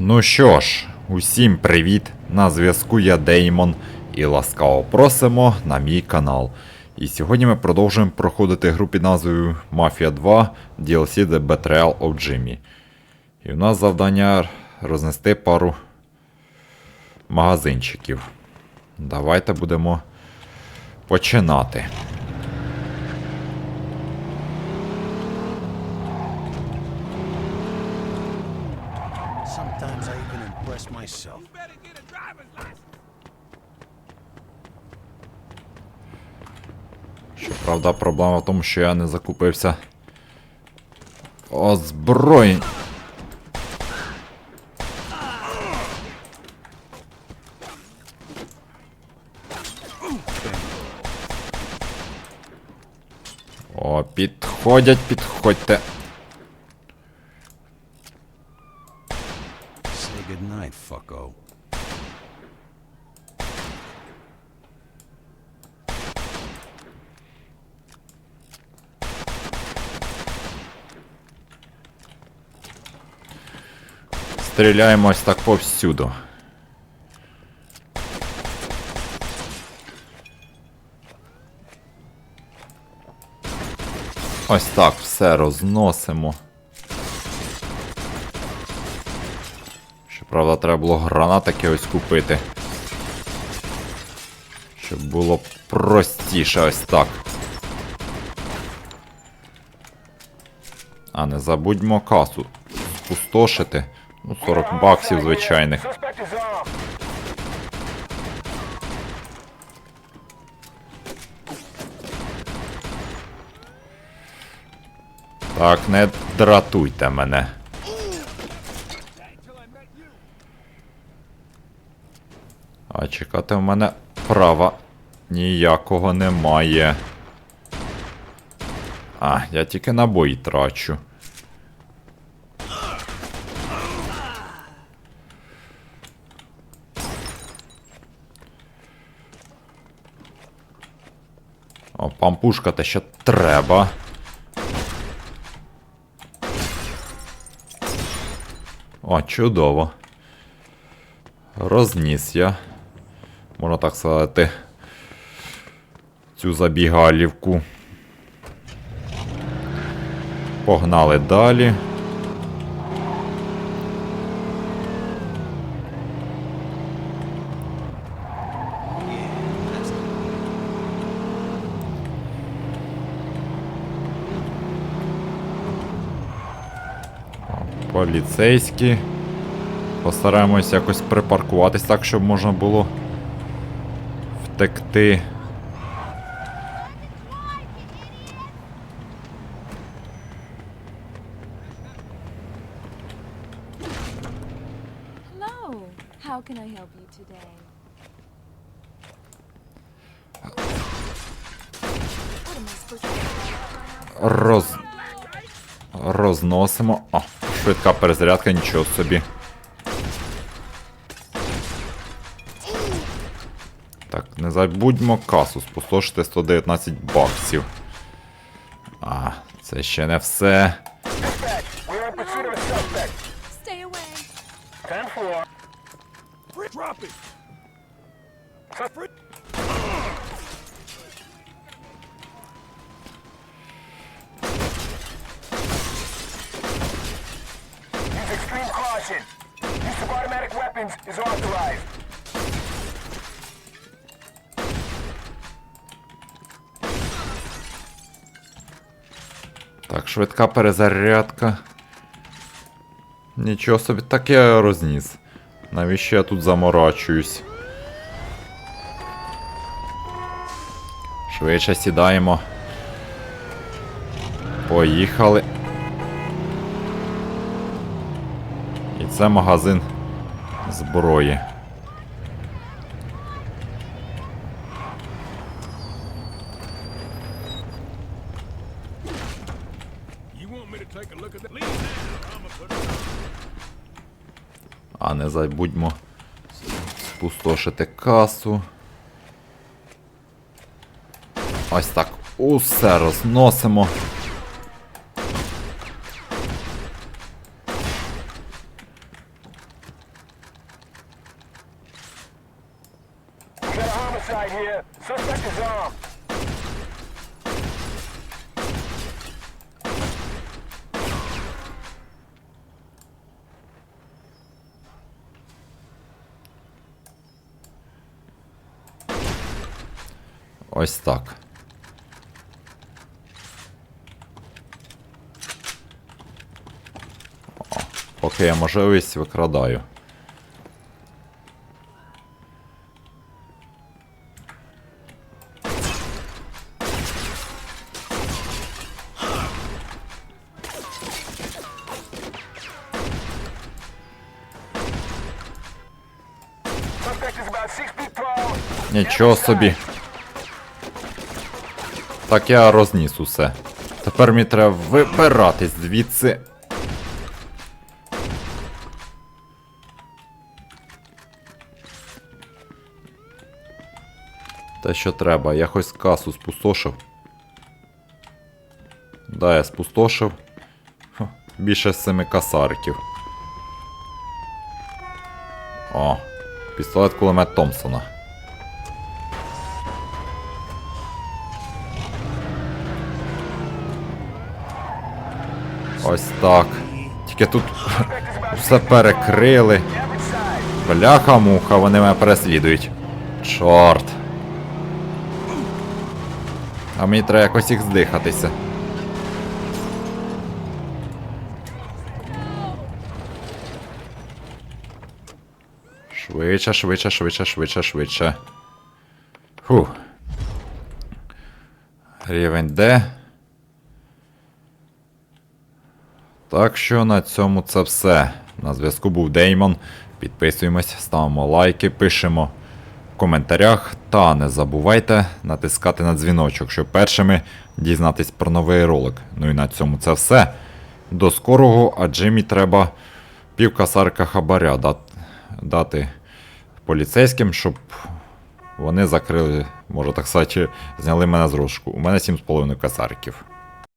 Ну що ж, усім привіт! На зв'язку я Деймон і ласкаво просимо на мій канал. І сьогодні ми продовжуємо проходити гру під назвою Mafia 2 DLC The Betrayal of Jimmy. І в нас завдання рознести пару магазинчиків. Давайте будемо починати. Sometimes I impress myself. Правда, проблема в тому, що я не закупився озброєнь. О, підходять, підходьте. Fucko. Стріляємо ось так повсюду. Ось так все розносимо. Щоправда, треба було гранатики ось купити. Щоб було простіше ось так. А не забудьмо касу спустошити. Ну, 40 баксів звичайних. Так, не дратуйте мене. Чекати в мене права ніякого немає. А, я тільки набої трачу. О, пампушка те ще треба. О, чудово. Розніс я. Можна так сказати. Цю забігалівку. Погнали далі. Поліцейські. Постараємось якось припаркуватись так, щоб можна було втекти. How can I help you today? Роз... Розносимо. О, швидка перезарядка, нічого собі. Так, не забудьмо касу, спустошити 119 баксів. А, це ще не все. Dispatch, we're in pursuit of a suspect. Stay away. 10-4. Drop it. Suspect. Use extreme caution. Use of automatic weapons is authorized. Так, швидка перезарядка. Нічого собі, так я розніс. Навіщо я тут заморачуюсь? Швидше сідаємо. Поїхали. І це магазин зброї. А не забудьмо спустошити касу. Ось так. Усе розносимо. Here. Suspect is armed. Ось так. О, поки є можливість, викрадаю. Suspect is about six feet tall. Нічого собі. Так я розніс усе. Тепер мені треба вибиратись звідси. Те, що треба, я хоч касу спустошив. Да, я спустошив. Фу, Більше семи касариків. О, пістолет кулемет Томпсона. Ось так. Тільки тут все перекрили. Бляха-муха, вони мене переслідують. Чорт. А мені треба якось їх здихатися. Швидше, швидше, швидше, швидше, швидше. Фух. Рівень Д. Так що на цьому це все. На зв'язку був Деймон. Підписуємось, ставимо лайки, пишемо в коментарях. Та не забувайте натискати на дзвіночок, щоб першими дізнатись про новий ролик. Ну і на цьому це все. До скорого, а Джиммі треба півкасарка хабаря дати поліцейським, щоб вони закрили, може так сказати, зняли мене з розшуку. У мене 7,5 касариків.